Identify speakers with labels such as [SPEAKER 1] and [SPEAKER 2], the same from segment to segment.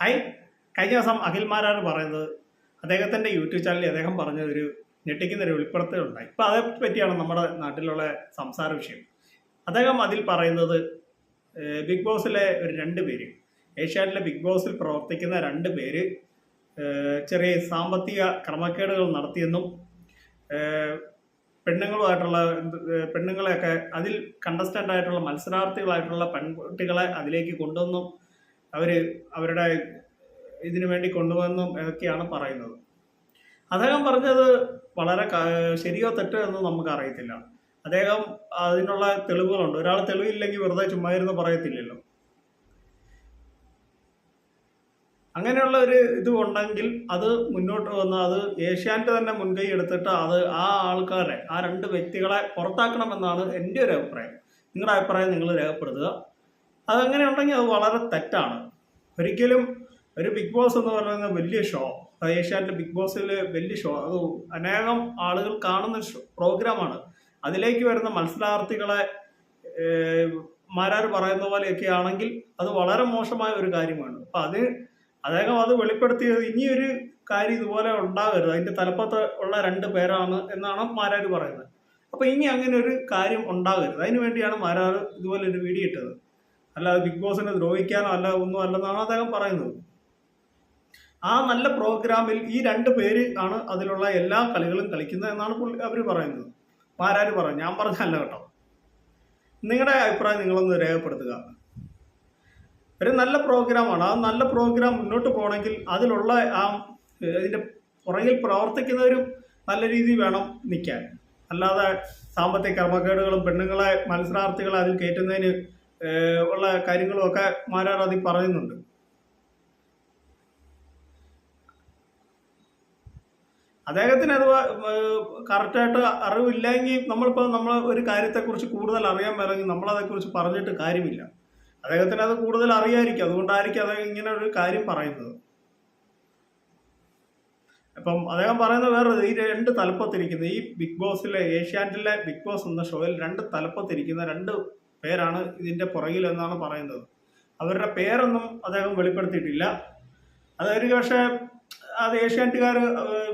[SPEAKER 1] Hi. കഴിഞ്ഞ ദിവസം അഖിൽമാരാണ് പറയുന്നത് അദ്ദേഹത്തിന്റെ യൂട്യൂബ് ചാനലിൽ അദ്ദേഹം പറഞ്ഞ ഒരു ഞെട്ടിക്കുന്ന ഒരു വെളിപ്പെടുത്തലുണ്ടായി ഉണ്ടായി. ഇപ്പം അതേ പറ്റിയാണ് നമ്മുടെ നാട്ടിലുള്ള സംസാര വിഷയം. അദ്ദേഹം അതിൽ പറയുന്നത് ബിഗ് ബോസിലെ ഒരു രണ്ട് പേര് ഏഷ്യാനെറ്റിലെ ബിഗ് ബോസിൽ പ്രവർത്തിക്കുന്ന രണ്ട് പേര് ചെറിയ സാമ്പത്തിക ക്രമക്കേടുകൾ നടത്തിയെന്നും പെണ്ണുങ്ങളുമായിട്ടുള്ള പെണ്ണുങ്ങളെയൊക്കെ അതിൽ കണ്ടസ്റ്റന്റ് ആയിട്ടുള്ള മത്സരാർത്ഥികളായിട്ടുള്ള പെൺകുട്ടികളെ അതിലേക്ക് കൊണ്ടുവന്നും അവർ അവരുടെ ഇതിനു വേണ്ടി കൊണ്ടുവന്നും ഒക്കെയാണ് പറയുന്നത്. അദ്ദേഹം പറഞ്ഞത് വളരെ ശരിയോ തെറ്റോ എന്ന് നമുക്ക് അറിയത്തില്ല അദ്ദേഹം അതിനുള്ള തെളിവുകളുണ്ട്. ഒരാൾ തെളിവില്ലെങ്കിൽ വെറുതെ ചുമ്മാ ഇരുന്ന് പറയത്തില്ലല്ലോ. അങ്ങനെയുള്ള ഒരു ഇത് ഉണ്ടെങ്കിൽ അത് മുന്നോട്ട് വന്ന് അത് ഏഷ്യാന്റെ തന്നെ മുൻകൈ എടുത്തിട്ട് അത് ആ ആൾക്കാരെ ആ രണ്ട് വ്യക്തികളെ പുറത്താക്കണമെന്നാണ് എന്റെ ഒരു അഭിപ്രായം. നിങ്ങളുടെ അഭിപ്രായം നിങ്ങൾ രേഖപ്പെടുത്തുക. അതങ്ങനെ ഉണ്ടെങ്കിൽ അത് വളരെ തെറ്റാണ്. ഒരിക്കലും ഒരു ബിഗ് ബോസ് എന്ന് പറയുന്ന വലിയ ഷോ ഏഷ്യാനെറ്റ് ബിഗ് ബോസിൽ വലിയ ഷോ അത് അനേകം ആളുകൾ കാണുന്ന പ്രോഗ്രാമാണ് അതിലേക്ക് വരുന്ന മത്സരാർത്ഥികളെ മാരാർ പറയുന്ന പോലെയൊക്കെ ആണെങ്കിൽ അത് വളരെ മോശമായ ഒരു കാര്യമാണ്. അപ്പം അത് അദ്ദേഹം അത് വെളിപ്പെടുത്തിയത് ഇനിയൊരു കാര്യം ഇതുപോലെ ഉണ്ടാകരുത്. അതിന്റെ തലപ്പത്ത് ഉള്ള രണ്ട് പേരാണ് എന്നാണ് മാരാർ പറയുന്നത്. അപ്പോൾ ഇനി അങ്ങനെ ഒരു കാര്യം ഉണ്ടാകരുത്. അതിനു വേണ്ടിയാണ് മാരാർ ഇതുപോലെ ഒരു വീഡിയോ ഇട്ടത്. അല്ലാതെ ബിഗ് ബോസിനെ ദ്രോഹിക്കാനോ അല്ല ഒന്നും അല്ലെന്നാണ് അദ്ദേഹം പറയുന്നത്. ആ നല്ല പ്രോഗ്രാമിൽ ഈ രണ്ട് പേര് ആണ് അതിലുള്ള എല്ലാ കളികളും കളിക്കുന്നത് എന്നാണ് അവർ പറയുന്നത്. ആരാര് പറഞ്ഞു ഞാൻ പറഞ്ഞല്ല കേട്ടോ. നിങ്ങളുടെ അഭിപ്രായം നിങ്ങളൊന്ന് രേഖപ്പെടുത്തുക. ഒരു നല്ല പ്രോഗ്രാമാണ്. ആ നല്ല പ്രോഗ്രാം മുന്നോട്ട് പോകണമെങ്കിൽ അതിലുള്ള ആ ഇതിന്റെ പുറകിൽ പ്രവർത്തിക്കുന്നവരും നല്ല രീതി വേണം നിൽക്കാൻ. അല്ലാതെ സാമ്പത്തിക ക്രമക്കേടുകളും പെണ്ണുങ്ങളെ മത്സരാർത്ഥികളെ അതിൽ കയറ്റുന്നതിന് ഉള്ള കാര്യങ്ങളും ഒക്കെ മാരാർ പറയുന്നുണ്ട്. അദ്ദേഹത്തിന് അത് കറക്റ്റായിട്ട് അറിവില്ലെങ്കിൽ നമ്മളിപ്പോൾ നമ്മൾ ഒരു കാര്യത്തെക്കുറിച്ച് കൂടുതൽ അറിയാൻ മേലെങ്കിൽ നമ്മളതേക്കുറിച്ച് പറഞ്ഞിട്ട് കാര്യമില്ല. അദ്ദേഹത്തിന് അത് കൂടുതൽ അറിയായിരിക്കും അതുകൊണ്ടായിരിക്കും അദ്ദേഹം ഇങ്ങനെ ഒരു കാര്യം പറയുന്നത്. അപ്പം അദ്ദേഹം പറയുന്നത് വേറെ ഈ രണ്ട് തലപ്പത്തിരിക്കുന്ന ഈ ബിഗ് ബോസിലെ ഏഷ്യാനെറ്റിലെ ബിഗ് ബോസ് എന്ന ഷോയിൽ രണ്ട് തലപ്പത്തിരിക്കുന്ന രണ്ട് പേരാണ് ഇതിന്റെ പുറകിൽ എന്നാണ് പറയുന്നത്. അവരുടെ പേരൊന്നും അദ്ദേഹം വെളിപ്പെടുത്തിയിട്ടില്ല. അത് ഒരു പക്ഷേ അത് ഏഷ്യാനെറ്റുകാർ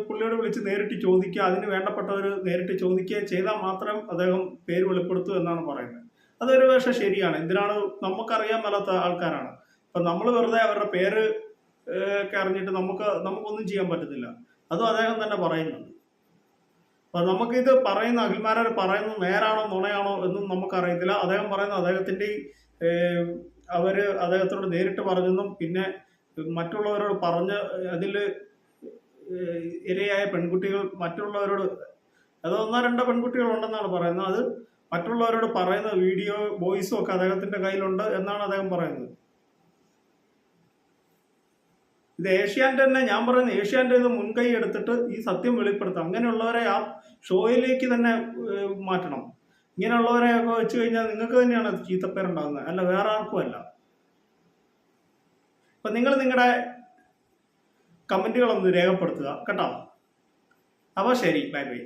[SPEAKER 1] പുള്ളിയോട് വിളിച്ച് നേരിട്ട് ചോദിക്കുക അതിന് വേണ്ടപ്പെട്ടവർ നേരിട്ട് ചോദിക്കുക ചെയ്താൽ മാത്രം അദ്ദേഹം പേര് വെളിപ്പെടുത്തൂ എന്നാണ് പറയുന്നത്. അതൊരു പക്ഷേ ശരിയാണ്. എന്തിനാണ്? നമുക്കറിയാൻ മേലാത്ത ആൾക്കാരാണ്. അപ്പം നമ്മൾ വെറുതെ അവരുടെ പേര് ഒക്കെ അറിഞ്ഞിട്ട് നമുക്ക് നമുക്കൊന്നും ചെയ്യാൻ പറ്റത്തില്ല. അതും അദ്ദേഹം തന്നെ പറയുന്നുണ്ട്. അപ്പം നമുക്കിത് പറയുന്ന അഖിൽമാരാർ പറയുന്നത് നേരാണോ നുണയാണോ എന്നും നമുക്കറിയത്തില്ല. അദ്ദേഹം പറയുന്ന അദ്ദേഹത്തിന്റെ അവർ അദ്ദേഹത്തോട് നേരിട്ട് പറഞ്ഞെന്നും പിന്നെ മറ്റുള്ളവരോട് പറഞ്ഞ് അതിൽ ഇരയായ പെൺകുട്ടികൾ മറ്റുള്ളവരോട് അത് ഒന്നോ രണ്ടോ പെൺകുട്ടികൾ ഉണ്ടെന്നാണ് പറയുന്നത്. അത് മറ്റുള്ളവരോട് പറയുന്ന വീഡിയോ വോയിസും ഒക്കെ അദ്ദേഹത്തിന്റെ കയ്യിലുണ്ട് എന്നാണ് അദ്ദേഹം പറയുന്നത്. ഇത് ഏഷ്യാന്റെ തന്നെ ഞാൻ പറയുന്ന ഏഷ്യാന്റെ ഇത് മുൻകൈ എടുത്തിട്ട് ഈ സത്യം വെളിപ്പെടുത്താം. അങ്ങനെയുള്ളവരെ ആ ഷോയിലേക്ക് തന്നെ മാറ്റണം. ഇങ്ങനെയുള്ളവരെ ഒക്കെ വെച്ച് കഴിഞ്ഞാൽ നിങ്ങൾക്ക് തന്നെയാണ് ചീത്തപ്പേരുണ്ടാകുന്നത്. അല്ല വേറെ ആർക്കും അല്ല. അപ്പൊ നിങ്ങൾ നിങ്ങളുടെ കമന്റുകളൊന്ന് രേഖപ്പെടുത്തുക കേട്ടോ? അപ്പോൾ ശരി ബൈ ബൈ.